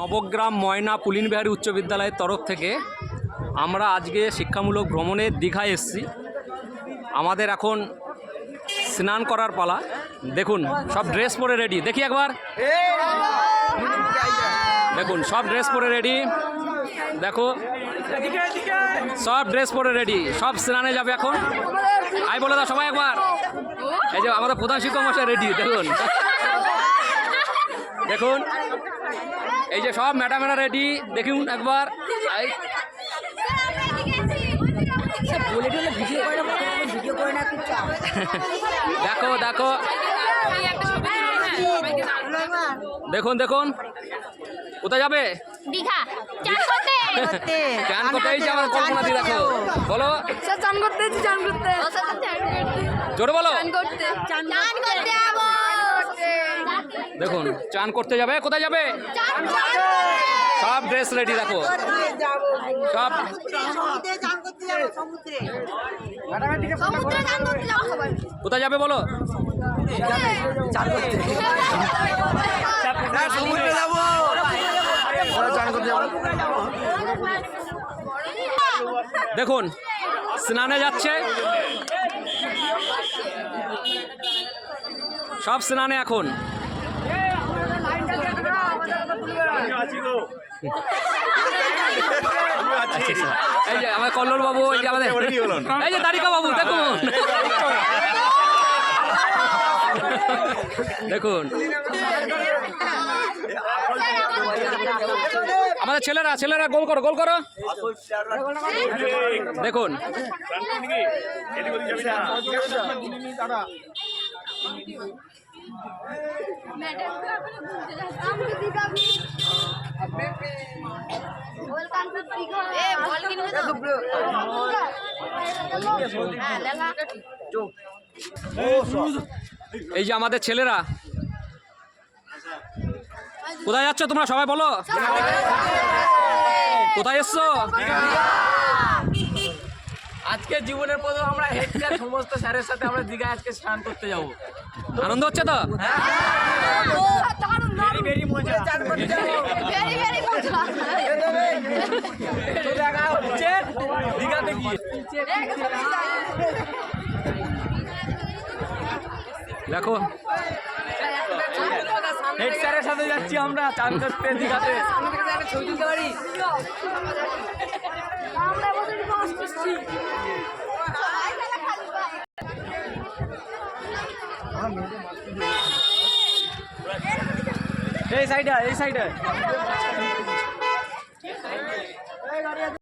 নবগ্রাম ময়না পুলিন বিহারী উচ্চ বিদ্যালয়ের তরফ থেকে আমরা আজকে শিক্ষামূলক ভ্রমণে দীঘায় এসেছি। আমাদের এখন স্নান করার পালা। দেখুন, সব ড্রেস পরে রেডি। দেখি একবার। দেখুন, সব ড্রেস পরে রেডি। দেখো, সব ড্রেস পরে রেডি। সব স্নানে যাবে এখন। আই বলে দাও সবাই একবার। এই যে আমাদের প্রধান শিক্ষক মশাই রেডি, দেখুন। দেখুন এই যে সব ম্যাডামেরা রেডি দেখুন একবার দেখো দেখো দেখুন দেখুন কোথায় যাবে দীঘা চান করতে চান করতে যে আমার কল্পনা দি দেখো বলো চান করতে চান করতে জোরে বলো চান করতে চান করতে যাব দেখুন চান করতে যাবে? কোথায় যাবে? সব ড্রেস রেডি দেখো। সব কোথায় যাবে বলো? সমুদ্রে যাব। চান করতে যাব। দেখুন স্নানে যাচ্ছে। সব স্নানে এখন। এই যে আমাদের কল্লোল বাবু এই যে আমাদের। এই যে তারিকা বাবু দেখুন। দেখুন। আমাদের ছেলেরা ছেলেরা গোল করো গোল করো। দেখুন। এই যে আমাদের ছেলেরা। কোথায় যাচ্ছ তোমরা সবাই বলো? কোথায় এসছো? আজকে জীবনের প্রথম আমরা সমস্ত স্যারের সাথে আমরা দীঘায় আজকে স্নান করতে যাব। আনন্দ হচ্ছে তো? দেখা হচ্ছে দীঘাতে গিয়ে দেখো। হেড স্যারের সাথে যাচ্ছি আমরা চান করতে দীঘাতে। ছবি তুলতে পারি আমরা এই সাইডে এই সাইডে